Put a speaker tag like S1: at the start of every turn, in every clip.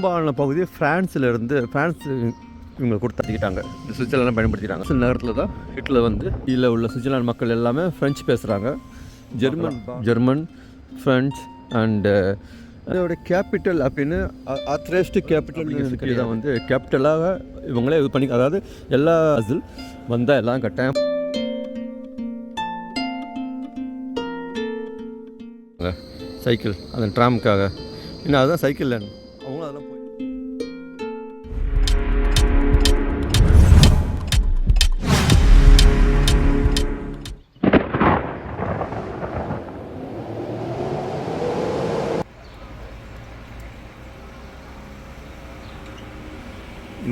S1: பெரும்பாலான பகுதி ஃப்ரான்ஸில் இருந்து ஃப்ரான்ஸ் இவங்க கொடுத்தாக்கிட்டாங்க இந்த சுவிட்சர்லாந்து பயன்படுத்திட்டாங்க சில நேரத்தில் தான் ஹிட்லர் வந்து இதில் உள்ள சுவிட்சர்லாந்து மக்கள் எல்லாமே ஃப்ரெஞ்சு பேசுகிறாங்க ஜெர்மன் ஜெர்மன் ஃப்ரெஞ்ச் அண்டு அதோட கேபிட்டல் அப்படின்னு அத்ரேஸ்ட் கேபிட்டல் தான் வந்து கேபிட்டலாக இவங்களே இது பண்ணி அதாவது எல்லா அசில் வந்தால் எல்லாம் கட்டாயம். சைக்கிள் அந்த ட்ராமுக்காக இன்னும் அதுதான் சைக்கிள்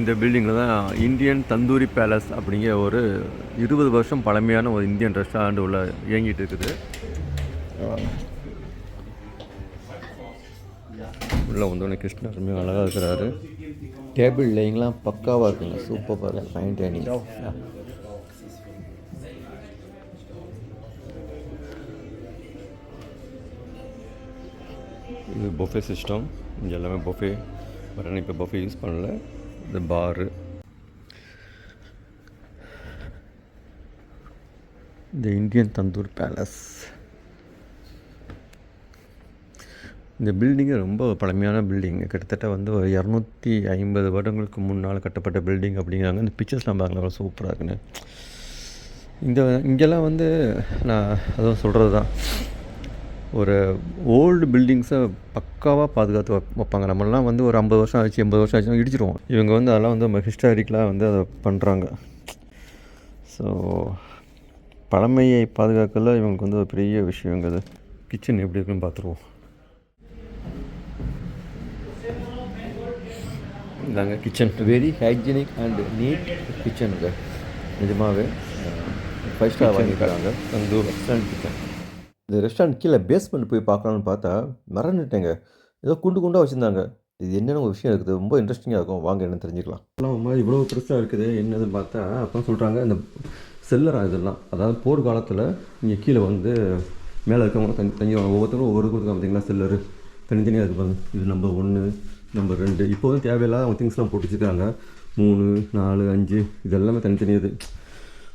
S1: இந்த பில்டிங்கில் தான் இந்தியன் தந்தூரி பேலஸ் அப்படிங்கிற ஒரு இருபது வருஷம் பழமையான ஒரு இந்தியன் ரெஸ்டாரண்ட் உள்ள இயங்கிட்டு இருக்குது. உள்ளே வந்தோடனே கிருஷ்ணர் ரொம்ப அழகாக இருக்கிறாரு. டேபிள் லேயிங்லாம் பக்காவாக இருக்குங்க. சூப்பராக இருக்கு. ஃபைன் டைனிங் இது பொஃபே சிஸ்டம் இங்கே எல்லாமே பொஃபே பட் ஆனால் இப்போ பொஃபே யூஸ் பண்ணல. இந்த பாரு. இந்த இந்தியன் தந்தூர் பேலஸ். இந்த பில்டிங்கு ரொம்ப பழமையான பில்டிங். கிட்டத்தட்ட வந்து ஒரு இரநூத்தி ஐம்பது வருடங்களுக்கு முன்னால் கட்டப்பட்ட பில்டிங் அப்படிங்கிறாங்க. இந்த பிக்சர்ஸ்லாம் பார்க்கலாம் சூப்பராக இருக்குன்னு. இந்த இங்கெல்லாம் வந்து நான் அதுவும் சொல்கிறது தான் ஒரு ஓல்டு பில்டிங்ஸை பக்காவாக பாதுகாத்து வைப்- வைப்பாங்க. நம்மளாம் வந்து ஒரு ஐம்பது வருஷம் ஆச்சு எண்பது வருஷம் ஆச்சு இடிச்சிருவோம். இவங்க வந்து அதெல்லாம் வந்து நம்ம ஹிஸ்டாரிக்கலாக வந்து அதை பண்ணுறாங்க ஸோ பழமையை பாதுகாக்கல இவங்களுக்கு வந்து ஒரு பெரிய விஷயங்க அது. கிச்சன் எப்படி இருக்குன்னு பார்த்துருவோம் இதாங்க kitchen very hygienic and neat கிச்சனுங்க நிஜமாகவே ஃபைவ் ஸ்டார் வாங்கியிருக்காங்க. தந்தூர். ரெஸ்டாரண்ட் கிச்சன் இந்த ரெஸ்டாரண்ட் கீழே பேஸ்மெண்ட் போய் பார்க்கலான்னு பார்த்தா மறந்துட்டேங்க. ஏதோ குண்டு குண்டாக வச்சுருந்தாங்க. இது என்னென்ன ஒரு விஷயம் இருக்குது. ரொம்ப இன்ட்ரெஸ்டிங்காக இருக்கும். வாங்க என்ன தெரிஞ்சுக்கலாம். மாதிரி இவ்வளோ பெருசாக இருக்குது. என்னதுன்னு பார்த்தா அப்போ சொல்கிறாங்க இந்த செல்லரா இதெல்லாம். அதாவது போர் காலத்தில் இங்கே கீழே வந்து மேலே இருக்கவங்க தனி தனி ஒவ்வொருத்தரும் ஒவ்வொரு கொடுத்துருக்காங்க பார்த்தீங்களா? செல்லரு தனித்தனியாக இருப்பாங்க இது நம்பர் ஒன்று நம்பர் ரெண்டு. இப்போ வந்து தேவையில்லாத அவங்க திங்ஸ்லாம் போட்டு வச்சுருக்காங்க. மூணு நாலு அஞ்சு. இது எல்லாமே இது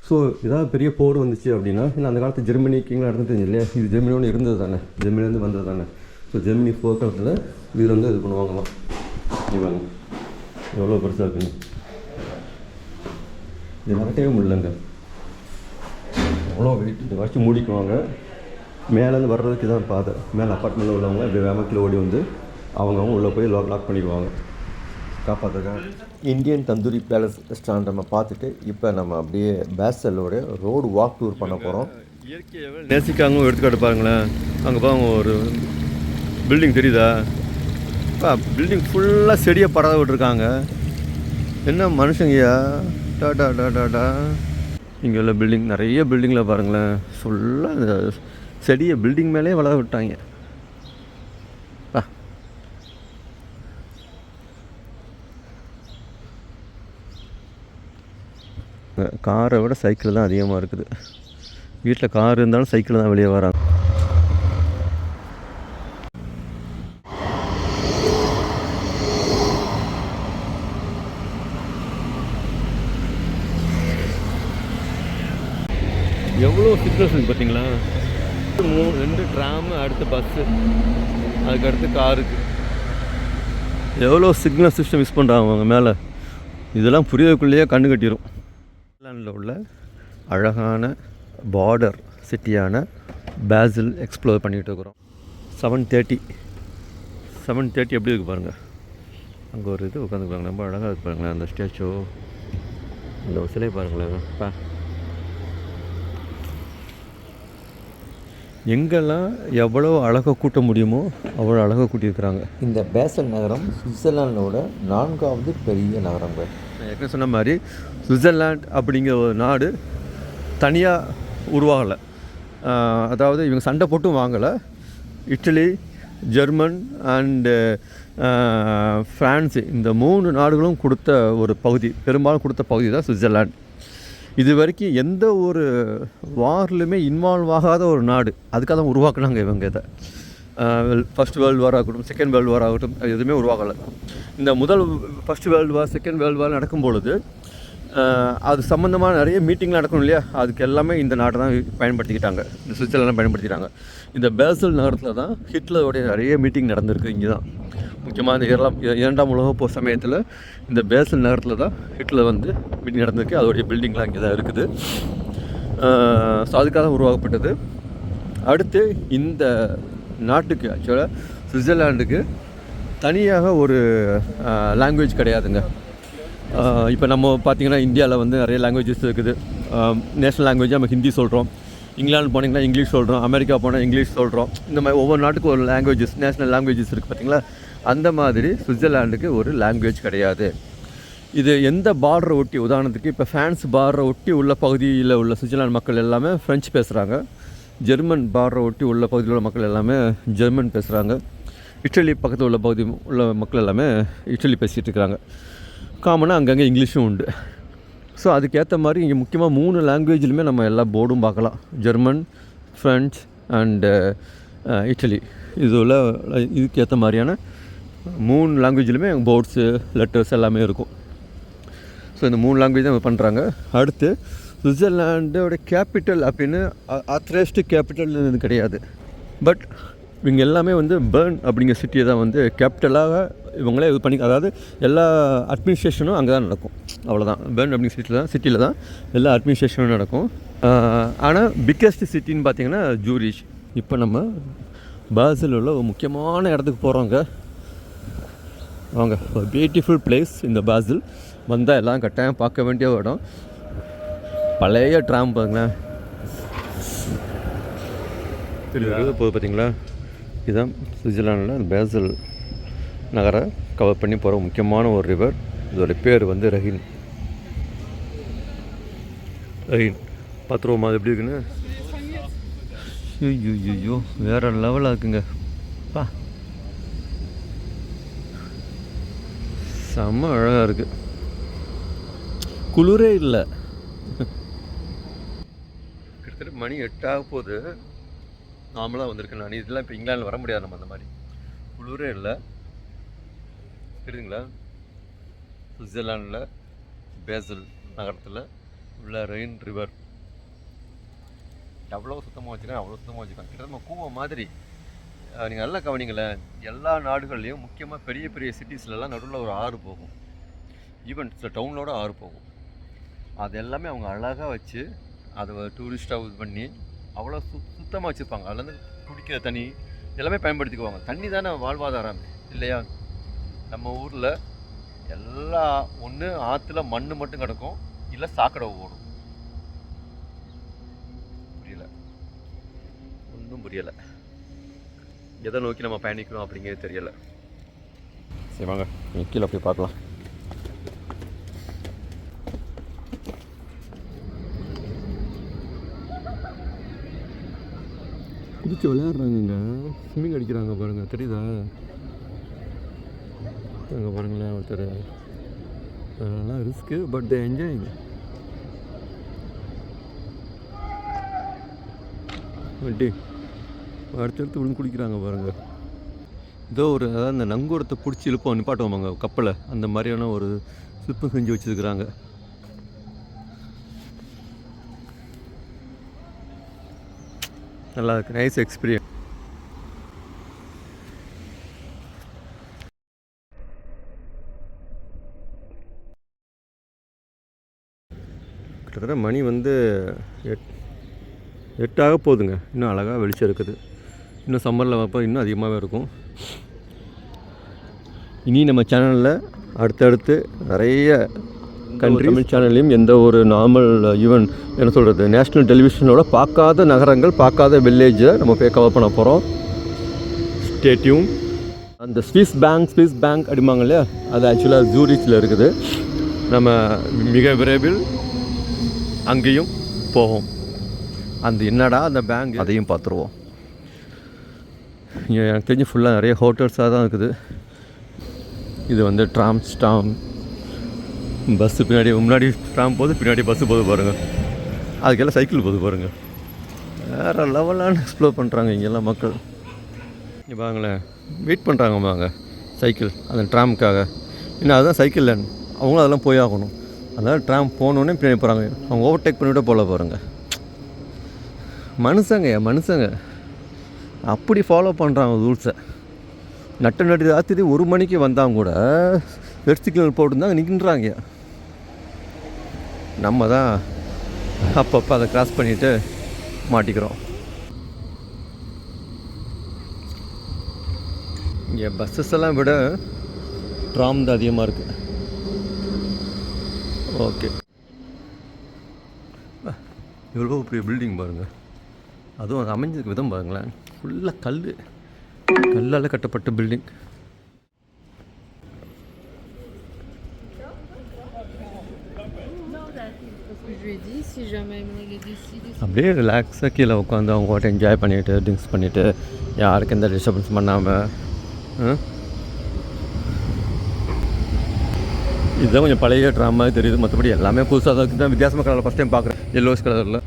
S1: ஸோ ஏதாவது பெரிய போர் வந்துச்சு அப்படின்னா இல்லை அந்த காலத்து ஜெர்மனி கிங்லாம் நடந்து இல்லையா? இது ஜெர்மனி ஒன்று இருந்தது தானே. ஜெர்மனிலேருந்து வந்தது தானே. ஸோ ஜெர்மனி போர்க்காலத்தில் இதில் வந்து இது பண்ணுவாங்களாம். இவங்க எவ்வளோ பெருசாக இருக்குன்னு. இது நகட்டவே முடியலங்க. அவ்வளோ வெயிட் இதை வச்சு மூடிக்குவாங்க. மேலேருந்து வர்றதுக்கு தான் பாதை. மேலே அப்பார்ட்மெண்ட்டில் உள்ளவங்க இப்படி வேமக்கில் ஓடி வந்து அவங்கவுங்க உள்ளே போய் லாக் லாக் பண்ணிடுவாங்க. காப்பாற்றுக்காங்க இந்தியன் தந்தூரி பேலஸ் ரெஸ்டாரண்ட் நம்ம பார்த்துட்டு இப்போ நம்ம அப்படியே பேசலோட ரோடு வாக் டூர் பண்ண போகிறோம் இயற்கையை நேசிக்காங்க எடுத்துக்காட்டு பாருங்களேன். அங்கே பாருங்க ஒரு பில்டிங் தெரியுதா? பில்டிங் ஃபுல்லாக செடியை பறவை விட்டுருக்காங்க. என்ன மனுஷங்கய்யா? டாடா டாடா இங்கே உள்ள பில்டிங் நிறைய பில்டிங்கில் பாருங்களேன். ஃபுல்லாக இந்த செடியை பில்டிங் மேலே வளர விட்டாங்க. காரை விட சைக்கிள் தான் அதிகமாக இருக்குது. வீட்டில் கார் இருந்தாலும் சைக்கிள் தான் வெளியே வராங்க. எவ்வளோ சிக்னல்ஸ் இருக்குது பார்த்தீங்களா? மூணு ரெண்டு ட்ராமு அடுத்து பஸ்ஸு அதுக்கு அடுத்து காருக்கு. எவ்வளோ சிக்னல் சிஸ்டம் யூஸ் பண்ணுறாங்க அவங்க மேலே? இதெல்லாம் புரியறதுக்குள்ளேயே கண்ணு கட்டிடும் இங்கிலாண்டில் உள்ள அழகான பார்டர் சிட்டியான பேசில் எக்ஸ்ப்ளோர் பண்ணிகிட்டு இருக்கிறோம் செவன் தேர்ட்டி செவன் தேர்ட்டி எப்படி இருக்கு பாருங்கள் அங்கே ஒரு இது உட்காந்துருக்காங்க ரொம்ப அழகாக இருக்கு பாருங்களேன் அந்த ஸ்டேச்சு அந்த சிலை பாருங்களேன். பா. எங்கெல்லாம் எவ்வளோ அழகாக கூட்ட முடியுமோ அவ்வளோ அழகாக கூட்டியிருக்கிறாங்க.
S2: இந்த பேசல் நகரம் சுவிட்சர்லாண்டோட நான்காவது பெரிய நகரங்க.
S1: நான் ஏற்கனவே சொன்ன மாதிரி சுவிட்சர்லாண்ட் அப்படிங்கிற ஒரு நாடு தனியாக உருவாகலை. அதாவது இவங்க சண்டை போட்டும் வாங்கலை. இட்டலி ஜெர்மன் அண்டு ஃப்ரான்ஸு இந்த மூணு நாடுகளும் கொடுத்த ஒரு பகுதி பெரும்பாலும் கொடுத்த பகுதி தான் சுவிட்சர்லாண்ட் இது வரைக்கும் எந்த ஒரு வார்லையுமே இன்வால்வ் ஆகாத ஒரு நாடு. அதுக்காக தான் உருவாக்குனாங்க இவங்க இதை. ஃபஸ்ட் வேர்ல்டு வார் ஆகட்டும் செகண்ட் வேர்ல்டு வார் ஆகட்டும் எதுவுமே உருவாகலை. இந்த முதல் first world war second world war நடக்கும் பொழுது அது சம்மந்தமாக நிறைய மீட்டிங் நடக்கணும் இல்லையா? அதுக்கு எல்லாமே இந்த நாட்டை தான் பயன்படுத்திக்கிட்டாங்க. இந்த சுவிட்சர்லாந்து பயன்படுத்திட்டாங்க இந்த பேசல் நகரத்தில் தான் ஹிட்லருடைய நிறைய மீட்டிங் நடந்திருக்கு இங்கே தான் முக்கியமாக இந்த இரலாம் இரண்டாம் உலக போர் சமயத்தில் இந்த பேசல் நகரத்தில் தான் ஹிட்லர் வந்து மீட்டிங் நடந்திருக்கு. அதோடைய பில்டிங்லாம் இங்கே தான் இருக்குது ஸோ அதுக்காக தான் உருவாக்கப்பட்டது. அடுத்து இந்த நாட்டுக்கு ஆக்சுவலாக சுவிட்சர்லாண்டுக்கு தனியாக ஒரு லாங்குவேஜ் கிடையாதுங்க. இப்போ நம்ம பார்த்தீங்கன்னா இந்தியாவில் வந்து நிறைய லாங்குவேஜஸ் இருக்குது. நேஷ்னல் லாங்குவேஜ் நம்ம ஹிந்தி சொல்கிறோம் இங்கிலாந்து போனீங்கன்னா இங்கிலீஷ் சொல்கிறோம் அமெரிக்கா போனால் இங்கிலீஷ் சொல்கிறோம் இந்த மாதிரி ஒவ்வொரு நாட்டுக்கும் ஒரு லாங்குவேஜஸ் நேஷ்னல் லாங்குவேஜஸ் இருக்குது பார்த்தீங்களா அந்த மாதிரி சுவிட்சர்லாண்டுக்கு ஒரு லாங்குவேஜ் கிடையாது. இது எந்த பார்டரை ஒட்டி உதாரணத்துக்கு இப்போ ஃப்ரான்ஸ் பார்டரை ஒட்டி உள்ள பகுதியில் உள்ள சுவிட்சர்லாந்து மக்கள் எல்லாமே ஃப்ரெஞ்சு பேசுகிறாங்க ஜெர்மன் பார்டரை ஒட்டி உள்ள பகுதியில் உள்ள மக்கள் எல்லாமே ஜெர்மன் பேசுகிறாங்க இட்டலி பக்கத்தில் உள்ள பகுதி உள்ள மக்கள் எல்லாமே இட்டலி பேசிகிட்டு இருக்கிறாங்க காமனாக அங்கங்கே இங்கிலீஷும் உண்டு. ஸோ அதுக்கேற்ற மாதிரி இங்கே முக்கியமாக மூணு லாங்குவேஜ்லையுமே நம்ம எல்லா போர்டும் பார்க்கலாம். ஜெர்மன் ஃப்ரெஞ்ச் அண்டு இட்டலி இதில் இதுக்கேற்ற மாதிரியான மூணு லாங்குவேஜிலுமே போர்ட்ஸு லெட்டர்ஸ் எல்லாமே இருக்கும். ஸோ இந்த மூணு லாங்குவேஜ் தான் பண்ணுறாங்க அடுத்து சுவிட்சர்லாண்டோட கேபிட்டல் அப்படின்னு ஆத்ரேஸ்ட் கேபிட்டல் இது கிடையாது. பட் இவங்க எல்லாமே வந்து பேர்ன் அப்படிங்கிற சிட்டியை தான் வந்து கேபிட்டலாக இவங்களே இது பண்ணி அதாவது எல்லா அட்மினிஸ்ட்ரேஷனும் அங்கே தான் நடக்கும். அவ்வளோதான் பேர்ன் அப்படிங்கிற சிட்டியில் தான் சிட்டியில் தான் எல்லா அட்மினிஸ்ட்ரேஷனும் நடக்கும். ஆனால் பிக்கெஸ்ட் சிட்டின்னு பார்த்தீங்கன்னா ஜூரிஷ் இப்போ நம்ம பாசில் உள்ள ஒரு முக்கியமான இடத்துக்கு போகிறோங்க வாங்க பியூட்டிஃபுல் பிளேஸ் இந்த பாசில் வந்தால் எல்லாம் கட்டாயம் பார்க்க வேண்டிய ஒரு இடம். பழைய ட்ராம் பாருங்களேன். தெரியுது? போகுது பார்த்தீங்களா இதுதான் சுவிட்சர்லாண்டில் பேசல் நகரை கவர் பண்ணி போகிற முக்கியமான ஒரு ரிவர் இதோட பேர் வந்து ரஹின். ரஹின் பார்த்துருவோமா அது எப்படி இருக்குன்னு? ஐயோ ஐயோ வேறு லெவலாக இருக்குங்க. பா. செம்ம அழகாக இருக்கு. குளிரே இல்லை. கிட்டத்தட்ட மணி எட்டாக போகுது. நார்மலாக வந்திருக்கேன் நான். இதெல்லாம் இப்போ இங்கிலாண்டில் வர முடியாது நம்ம அந்த மாதிரி. குளிரே இல்லை. தெரியுதுங்களா? சுவிட்சர்லாண்டில் பேசல் நகரத்தில் உள்ள ரெயின் ரிவர். எவ்வளோ சுத்தமாக வச்சுருக்கேன் அவ்வளோ சுத்தமாக வச்சுருக்காங்க. கிட்டத்தட்ட நம்ம கூவம் மாதிரி நீங்கள் நல்லா கவனிங்களேன் எல்லா நாடுகள்லேயும் முக்கியமாக பெரிய பெரிய சிட்டிஸ்லலாம் நடுவில் ஒரு ஆறு போகும். ஈவன் சில டவுனோட ஆறு போகும். அது எல்லாமே அவங்க அழகாக வச்சு அதை டூரிஸ்ட்டாக இது பண்ணி அவ்வளோ சு சுத்தமாக வச்சுருப்பாங்க. அதுலேருந்து குடிக்கிற தண்ணி எல்லாமே பயன்படுத்திக்குவாங்க. தண்ணி தானே வாழ்வாதாரம் இல்லையா? நம்ம ஊரில் எல்லா ஒன்று ஆற்றுல மண் மட்டும் கிடக்கும் இல்லை சாக்கடை ஓடும். புரியல. ஒன்றும் புரியலை. எதை நோக்கி நம்ம பயணிக்கணும் அப்படிங்கிறது தெரியலை. சரி வாங்க. கீழே போய் பார்க்கலாம். குதிச்சு விளையாடுறாங்கங்க. ஸ்விம்மிங் அடிக்கிறாங்க பாருங்கள் தெரியுதா? அங்கே பாருங்களேன் ஒருத்தர். அதெல்லாம் ரிஸ்க்கு பட் தே என்ஜாயிங் வண்டி. அடுத்தடுத்து விழுந்து குடிக்கிறாங்க பாருங்கள் ஏதோ ஒரு அதாவது அந்த நங்கூரத்தை பிடிச்சி இழுப்போம் நிப்பாட்டுவாங்க கப்பலை. அந்த மாதிரியான ஒரு சிற்பம் செஞ்சு வச்சுருக்குறாங்க. நல்லா இருக்கு. நைஸ் எக்ஸ்பீரியன்ஸ் கிட்டத்தட்ட மணி வந்து எட் எட்டாக போகுதுங்க. இன்னும் அழகாக வெளிச்சம் இருக்குது. இன்னும் சம்மரில் வைப்போம் இன்னும் அதிகமாகவே இருக்கும். இனி நம்ம சேனலில் அடுத்தடுத்து நிறைய கண்ட்ரி தமிழ் சேனல்லையும் எந்த ஒரு நார்மல் ஈவன் என்ன சொல்கிறது நேஷ்னல் டெலிவிஷனோட பார்க்காத நகரங்கள் பார்க்காத வில்லேஜை நம்ம போய் கவர் பண்ண போகிறோம் ஸ்டேட்யூம் அந்த ஸ்விஸ் பேங்க் ஸ்விஸ் பேங்க் அப்படிம்பாங்க இல்லையா? அது ஆக்சுவலாக ஜூரிச்சில் இருக்குது. நம்ம மிக விரைவில் அங்கேயும் போவோம் அந்த என்னடா அந்த பேங்க் அதையும் பார்த்துருவோம். இங்கே எனக்கு தெரிஞ்சு ஃபுல்லாக நிறைய ஹோட்டல்ஸாக தான் இருக்குது. இது வந்து ட்ராம் ஸ்டாம் பஸ்ஸு பின்னாடி முன்னாடி ட்ராம் போகுது பின்னாடி பஸ்ஸு போது பாருங்கள் அதுக்கெல்லாம் சைக்கிள் போது பாருங்கள் வேறு லெவலான எக்ஸ்ப்ளோர் பண்ணுறாங்க இங்கெல்லாம் மக்கள். இங்கே பாருங்களேன் வெயிட் பண்ணுறாங்க வாங்க சைக்கிள் அந்த ட்ராமுக்காக இன்னும் அதுதான் சைக்கிள் லேன் அவங்களும் அதெல்லாம் போய் ஆகணும். அதனால் ட்ராம் போனோடனே பின்னாடி போகிறாங்க அவங்க ஓவர்டேக் பண்ணிவிட்டு போல போகிறாங்க மனுஷங்க மனுஷங்க. அப்படி ஃபாலோ பண்ணுறாங்க ரூல்ஸை நட்ட நட்டு ராத்திரி ஒரு மணிக்கு வந்தாங்க கூட ரெட் சிக்னல் போட்டுருந்தாங்க நிற்கின்றாங்க நம்ம தான் அப்பப்போ அதை கிராஸ் பண்ணிவிட்டு மாட்டிக்கிறோம். இங்கே பஸ்ஸஸ் எல்லாம் விட ட்ராம் தான் அதிகமாக இருக்குது ஓகே. எவ்வளோ பெரிய பில்டிங் பாருங்கள் அதுவும் அது அமைஞ்சதுக்கு விதம் பாருங்களேன். ஃபுல்லாக கல் கல்லால் கட்டப்பட்ட பில்டிங் அப்படியே ரிலாக்ஸாக கீழே உட்காந்து அவங்க கூட என்ஜாய் பண்ணிவிட்டு ட்ரிங்க்ஸ் பண்ணிவிட்டு யாருக்கு எந்த டிஸ்டர்பன்ஸ் பண்ணாமல் இதுதான் கொஞ்சம் பழைய ட்ராமா தெரியுது. மற்றபடி எல்லாமே புதுசாக தான் தான் வித்தியாசமாக கலரில் ஃபஸ்ட் டைம் பார்க்குறேன். எல்லோஸ் கலரில்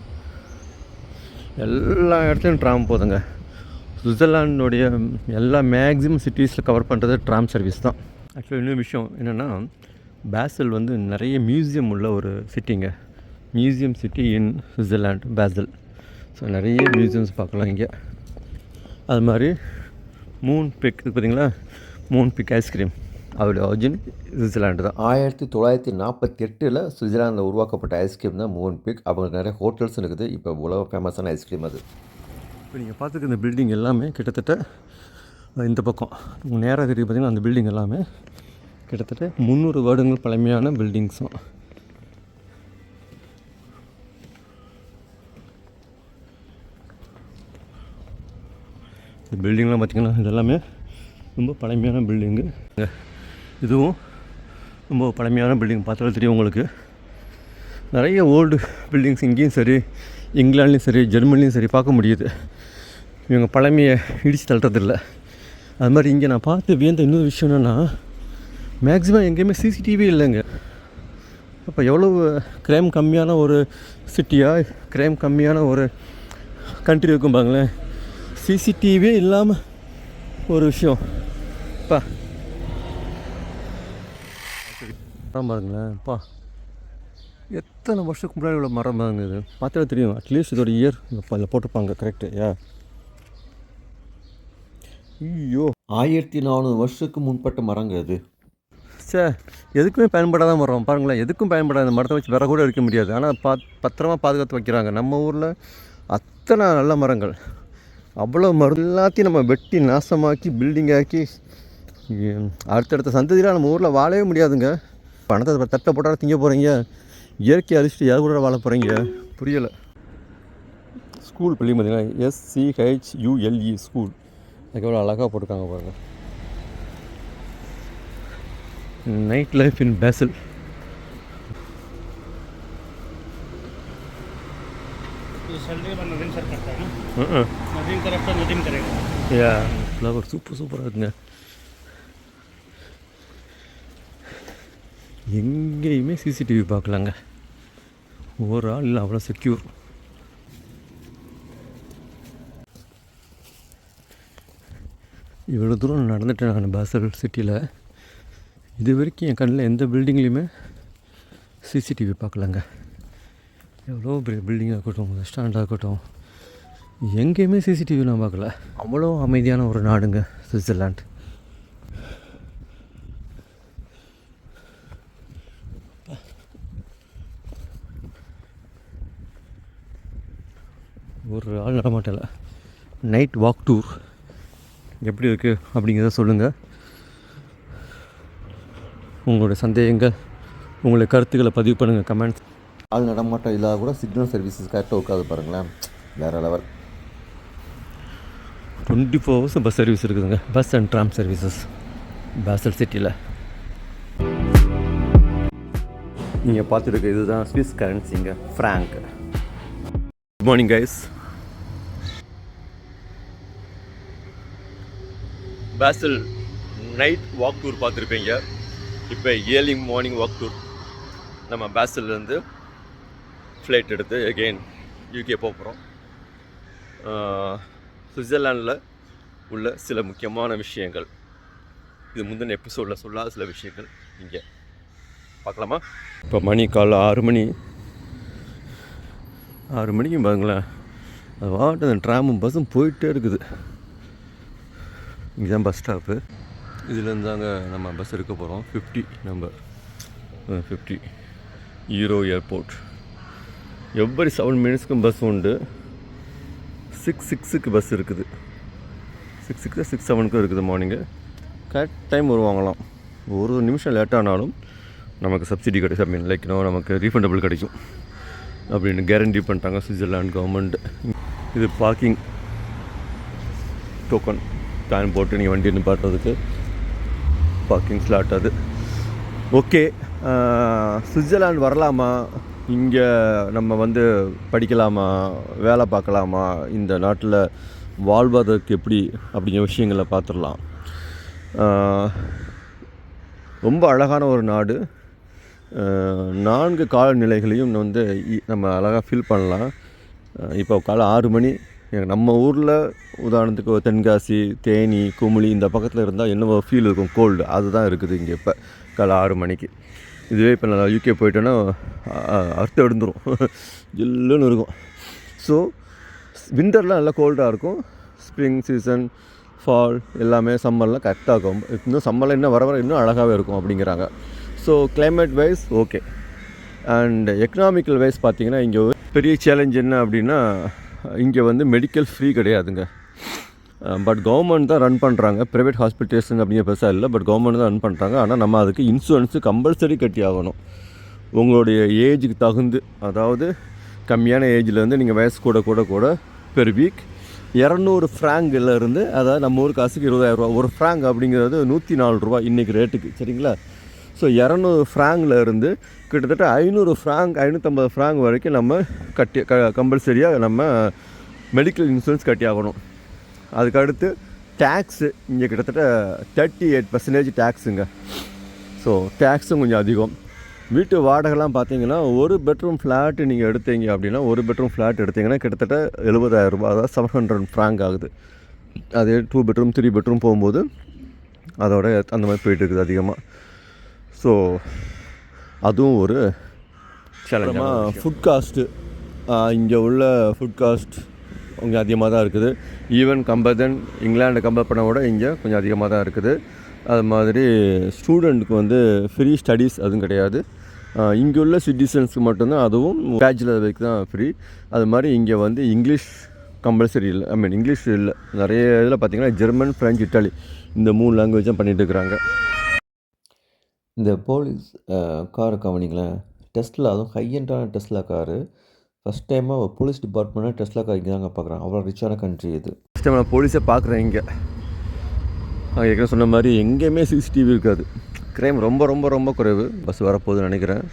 S1: எல்லா இடத்துலையும் ட்ராம் போதுங்க. சுவிட்சர்லாண்டுடைய எல்லா மேக்ஸிமம் சிட்டிஸில் கவர் பண்ணுறது ட்ராம் சர்வீஸ் தான். ஆக்சுவலி இன்னொரு விஷயம் என்னென்னா பேசல் வந்து நிறைய மியூசியம் உள்ள ஒரு சிட்டிங்க museum city in Switzerland Basel so நிறைய மியூசியம்ஸ் பார்க்கலாம் இங்கே. அது மாதிரி மூன் பிக் இது பார்த்திங்களா மூன் பிக் ஐஸ்கிரீம் அதோடைய ஒரிஜின் சுவிட்சர்லாண்டு தான்.
S2: ஆயிரத்தி தொள்ளாயிரத்தி நாற்பத்தி எட்டில் சுவிட்சர்லாந்தில் உருவாக்கப்பட்ட ஐஸ்கிரீம் தான் மூன் பிக் அவங்க நிறைய ஹோட்டல்ஸ் இருக்குது. இப்போ உலக ஃபேமஸான ஐஸ்கிரீம் அது.
S1: இப்போ நீங்கள் பார்த்துக்க இந்த பில்டிங் எல்லாமே கிட்டத்தட்ட இந்த பக்கம் நேராக தெரியும் பார்த்தீங்கன்னா அந்த பில்டிங் எல்லாமே கிட்டத்தட்ட முந்நூறு வருடங்கள் பழமையான பில்டிங்ஸும் இந்த பில்டிங்லாம் பார்த்திங்கன்னா இது எல்லாமே ரொம்ப பழமையான பில்டிங்கு இதுவும் ரொம்ப பழமையான பில்டிங் பார்த்தாலும் தெரியும் உங்களுக்கு. நிறைய ஓல்டு பில்டிங்ஸ் இங்கேயும் சரி இங்கிலாண்ட்லேயும் சரி ஜெர்மனிலையும் சரி பார்க்க முடியுது. இவங்க பழமையை இடித்து தள்ளுறதில்ல. அது மாதிரி இங்கே நான் பார்த்து வியந்த இன்னொரு விஷயம் என்னென்னா மேக்ஸிமம் எங்கேயுமே சிசிடிவி இல்லைங்க. அப்போ எவ்வளோ க்ரைம் கம்மியான ஒரு சிட்டியாக க்ரைம் கம்மியான ஒரு கண்ட்ரி இருக்கும் பாங்களேன் சிசிடிவியே இல்லாமல் ஒரு விஷயம். இப்போ மரம் பாருங்களேன். பா. எத்தனை வருஷத்துக்கு முன்னாடி உள்ள மரம் பாருங்க இது. பார்த்தாலே தெரியும். அட்லீஸ்ட் இதோட இயர் அதில் போட்டிருப்பாங்க. கரெக்டு யா ஐயோ.
S2: ஆயிரத்தி நானூறு வருஷத்துக்கு முன்பட்ட மரங்க அது
S1: சே எதுக்குமே பயன்படாத மரம். பாருங்களேன் எதுக்கும் பயன்படாத மரத்தை வச்சு விற கூட இருக்க முடியாது. ஆனால் பா பத்திரமா பாதுகாத்து வைக்கிறாங்க. நம்ம ஊரில் அத்தனை நல்ல மரங்கள். அவ்வளோ மரம் எல்லாத்தையும் நம்ம வெட்டி நாசமாக்கி பில்டிங் ஆக்கி அடுத்தடுத்த சந்ததியில் நம்ம ஊரில் வாழவே முடியாதுங்க. பணத்தை தட்டை போட்டால் திங்க போகிறீங்க இயற்கை அரிசிட்டு யார் கூட வாழ போகிறீங்க புரியலை. ஸ்கூல் பள்ளி பார்த்தீங்கன்னா எஸ்சிஹெச்யூஎல்இ ஸ்கூல் அதுக்கு எவ்வளோ அழகாக போட்டிருக்காங்க பாருங்கள் night life in Basel super சூப்பராக இருக்குங்க. எங்கேயுமே சிசிடிவி பார்க்கலாங்க. ஒரு ஆள் இல்லை அவ்வளோ செக்யூர் இவ்வளோ தூரம் நடந்துட்டேன் நான் பாசல் சிட்டியில் இது வரைக்கும் என் கண்ணில் எந்த பில்டிங்லேயுமே சிசிடிவி பார்க்கலங்க. எவ்வளோ பெரிய பில்டிங்காக இருக்கட்டும் ரெஸ்டாரண்ட்டாக இருக்கட்டும் எங்கேயுமே சிசிடிவி நான் பார்க்கல. அவ்வளோ அமைதியான ஒரு நாடுங்க சுவிட்சர்லாண்டு ஒரு ஆள் நடமாட்டல. நைட் வாக் டூர் எப்படி இருக்குது அப்படிங்கிறத சொல்லுங்கள் உங்களுடைய சந்தேகங்கள் உங்களுடைய கருத்துக்களை பதிவு பண்ணுங்கள் கமெண்ட்ஸ்
S2: ஆள் நடமாட்டம் இல்லாத கூட சிக்னல் சர்வீசஸ் கரெக்டாக உட்காது பாருங்களேன். வேறு level
S1: twenty four hours bus service இருக்குதுங்க. Bus and tram services Basel சிட்டியில் நீங்கள் பார்த்துருக்க இதுதான் Swiss கரன்சிங்க franc good morning guys Basel night walk tour பார்த்துருப்பீங்க. இப்போ ஏர்லி மார்னிங் வாக் டூர் நம்ம பேசல்லேருந்து ஃப்ளைட் எடுத்து எகெயின் யூகே போக போகிறோம் சுவிட்சர்லாண்டில் உள்ள சில முக்கியமான விஷயங்கள். இது முந்தின எபிசோடில் சொல்லாத சில விஷயங்கள் இங்கே. பார்க்கலாமா? இப்போ மணி காலைல ஆறு மணி. ஆறு மணிக்கு பாருங்களேன். அது வாட்டு அந்த ட்ராமும் பஸ்ஸும் போயிட்டே இருக்குது. இங்கே தான் பஸ் ஸ்டாப்பு இதுலேருந்து தாங்க நம்ம பஸ் எடுக்க போகிறோம் fifty number fifty euro airport every seven மினிட்ஸ்க்கும் bus உண்டு. சிக்ஸ் சிக்ஸுக்கு பஸ் இருக்குது. சிக்ஸ் சிக்ஸ் சிக்ஸ் செவனுக்கும் இருக்குது மார்னிங்கு கரெக்ட் டைம் வருவாங்களாம் ஒரு நிமிஷம் லேட் ஆனாலும் நமக்கு சப்சிடி கிடைக்கும் ஐ மீன் லைக் நோ நமக்கு ரீஃபண்டபிள் கிடைக்கும். அப்படின்னு கேரண்டி பண்ணிட்டாங்க சுவிட்சர்லாண்ட் கவர்மெண்ட் இது பார்க்கிங் டோக்கன் டைம் போட்டு நீங்கள் வண்டி நிப்பாட்டுறதுக்கு பார்க்கிங் ஸ்லாட் அது. ஓகே சுவிட்சர்லாண்ட் வரலாமா? இங்கே நம்ம வந்து படிக்கலாமா? வேலை பார்க்கலாமா? இந்த நாட்டில் வாழ்வதற்கு எப்படி? அப்படிங்கிற விஷயங்களை பார்த்துடலாம். ரொம்ப அழகான ஒரு நாடு. நான்கு காலநிலைகளையும் வந்து இ- நம்ம அழகாக ஃபீல் பண்ணலாம். இப்போ காலை ஆறு மணி. நம்ம ஊரில் உதாரணத்துக்கு தென்காசி தேனி குமுளி இந்த பக்கத்தில் இருந்தால் என்னவோ ஃபீல் இருக்கும் கோல்டு அதுதான் இருக்குது இங்கே இப்போ. காலை ஆறு மணிக்கு. இதுவே இப்போ நான் யூகே போயிட்டேன்னா அர்த்தம் அறுத்து எடுந்துடும் ஜில்லுன்னு இருக்கும். ஸோ விண்டர்லாம் நல்லா கோல்டாக இருக்கும். ஸ்ப்ரிங் சீசன் ஃபால் எல்லாமே சம்மர்லாம் கரெக்டாக இருக்கும். இன்னும் சம்மரில் இன்னும் வர வர இன்னும் அழகாகவே இருக்கும் அப்படிங்கிறாங்க. So climate wise okay and economical wise பார்த்திங்கன்னா இங்கே ஒரு பெரிய சேலஞ்ச் என்ன அப்படின்னா இங்கே வந்து மெடிக்கல் ஃப்ரீ கிடையாதுங்க. பட் கவர்மெண்ட் தான் ரன் பண்ணுறாங்க ப்ரைவேட் ஹாஸ்பிட்டல்ஸ் அப்படிங்கிற பெருசாக இல்லை பட் கவர்மெண்ட் தான் ரன் பண்ணுறாங்க ஆனால் நம்ம அதுக்கு இன்சூரன்ஸு கம்பல்சரி கட்டி ஆகணும். உங்களுடைய ஏஜுக்கு தகுந்து அதாவது கம்மியான ஏஜ்லேருந்து நீங்கள் வயசு கூட கூட கூட பெர் வீக் இரநூறு இருந்து அதாவது நம்ம ஊர் காசுக்கு இருபதாயிரரூவா ஒரு ஃப்ராங்க் அப்படிங்கிறது நூற்றி நாலு ரூபா இன்றைக்கி ரேட்டுக்கு சரிங்களா? ஸோ இரநூறு ஃப்ராங்கில் இருந்து கிட்டத்தட்ட ஐநூறு ஃப்ராங்க் ஐநூற்றம்பது ஃப்ராங்க் வரைக்கும் நம்ம கட்டி க கம்பல்சரியாக நம்ம மெடிக்கல் இன்சூரன்ஸ் கட்டி ஆகணும். டேக்ஸு இங்கே கிட்டத்தட்ட தேர்ட்டி எயிட் பர்சன்டேஜ் டேக்ஸுங்க ஸோ டேக்ஸும் கொஞ்சம் அதிகம். வீட்டு வாடகைலாம் பார்த்தீங்கன்னா ஒரு பெட்ரூம் ஃப்ளாட்டு நீங்கள் எடுத்தீங்க அப்படின்னா ஒரு பெட்ரூம் ஃப்ளாட் எடுத்தீங்கன்னா கிட்டத்தட்ட 70000 ரூபாய் அதாவது செவன் ஹண்ட்ரட் ஃப்ராங்க் ஆகுது. அதே டூ பெட்ரூம் த்ரீ பெட்ரூம் போகும்போது அதோட அந்த மாதிரி போயிட்டு இருக்குது அதிகமாக ஸோ அதுவும் ஒரு சேலஞ்சாக ஃபுட் காஸ்ட்டு இங்கே உள்ள ஃபுட் காஸ்ட் கொஞ்சம் அதிகமாக தான் இருக்குது. ஈவன் கம்பேர் தென் இங்கிலாண்டை கம்பேர் பண்ண விட இங்கே கொஞ்சம் அதிகமாக தான் இருக்குது. அது மாதிரி ஸ்டூடெண்ட்டுக்கு வந்து ஃப்ரீ ஸ்டடீஸ் அதுவும் கிடையாது. இங்கே உள்ள சிட்டிசன்ஸ்க்கு மட்டும்தான் அதுவும் பேச்சுலர் வரைக்கும் தான் ஃப்ரீ அது மாதிரி இங்கே வந்து இங்கிலீஷ் கம்பல்சரி இல்லை. ஐ மீன் இங்கிலீஷ் இல்லை. நிறைய இதில் பார்த்தீங்கன்னா ஜெர்மன் ஃப்ரெஞ்சு இட்டாலி இந்த மூணு லாங்குவேஜும் பண்ணிட்டு இருக்கிறாங்க.
S2: இந்த போலீஸ் காரை கவனிங்களேன். டெஸ்ட்டில் அதுவும் ஹையண்டான டெஸ்ட்லா காரு. ஃபஸ்ட் டைமாக போலீஸ் டிபார்ட்மெண்ட்டாக டெஸ்ட்லா கார் இங்கே தாங்க பார்க்குறாங்க அவ்வளோ ரிச்சான கண்ட்ரி இது.
S1: ஃபஸ்ட் டைம் நான் போலீஸே பார்க்குறேன் இங்கே. நான் ஏற்கனவே சொன்ன மாதிரி எங்கேயுமே சிசிடிவி இருக்காது. க்ரைம் ரொம்ப ரொம்ப ரொம்ப குறைவு. பஸ் வரப்போகுதுன்னு நினைக்கிறேன்.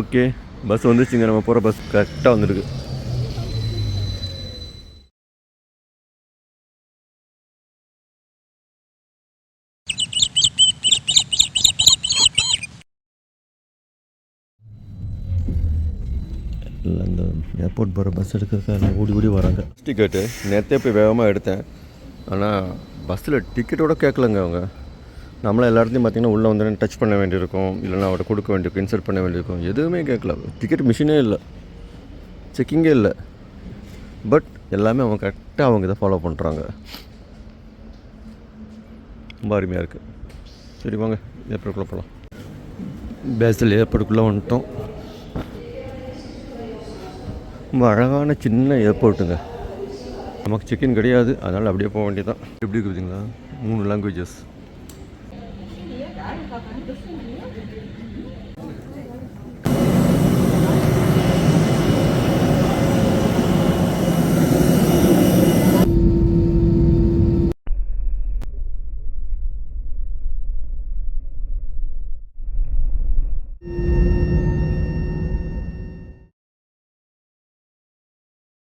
S1: ஓகே பஸ் வந்துச்சுங்க நம்ம போகிற பஸ் கரெக்டாக வந்துருக்கு.
S2: இல்லை இந்த ஏர்போர்ட் போகிற பஸ் எடுக்கிறதுக்காக ஓடி ஓடி வராங்க.
S1: டிக்கெட்டு நேற்றே போய் வேகமாக எடுத்தேன். ஆனால் பஸ்ஸில் டிக்கெட்டோட கேட்கலங்க அவங்க. நம்மளாம் எல்லா இடத்துலையும் பார்த்தீங்கன்னா உள்ளே வந்து டச் பண்ண வேண்டியிருக்கும். இல்லைன்னா அவர்கிட்ட கொடுக்க வேண்டியிருக்கும் இன்சர்ட் பண்ண வேண்டியிருக்கும். எதுவுமே கேட்கல டிக்கெட் மிஷினே இல்லை. செக்கிங்கே இல்லை. பட் எல்லாமே அவங்க கரெக்டாக அவங்க இதை ஃபாலோ பண்ணுறாங்க ரொம்ப அருமையாக இருக்குது சரி வாங்க ஏர்போர்ட்டுக்குள்ளே போகலாம் பேசல் ஏர்போர்ட்டுக்குள்ளே வந்துட்டோம். ரொம்ப அழகான சின்ன ஏர்போர்ட்டுங்க நமக்கு செக்இன் கிடையாது. அதனால் அப்படியே போக வேண்டியதான் எப்படி இருக்குதுங்களா மூணு லாங்குவேஜஸ்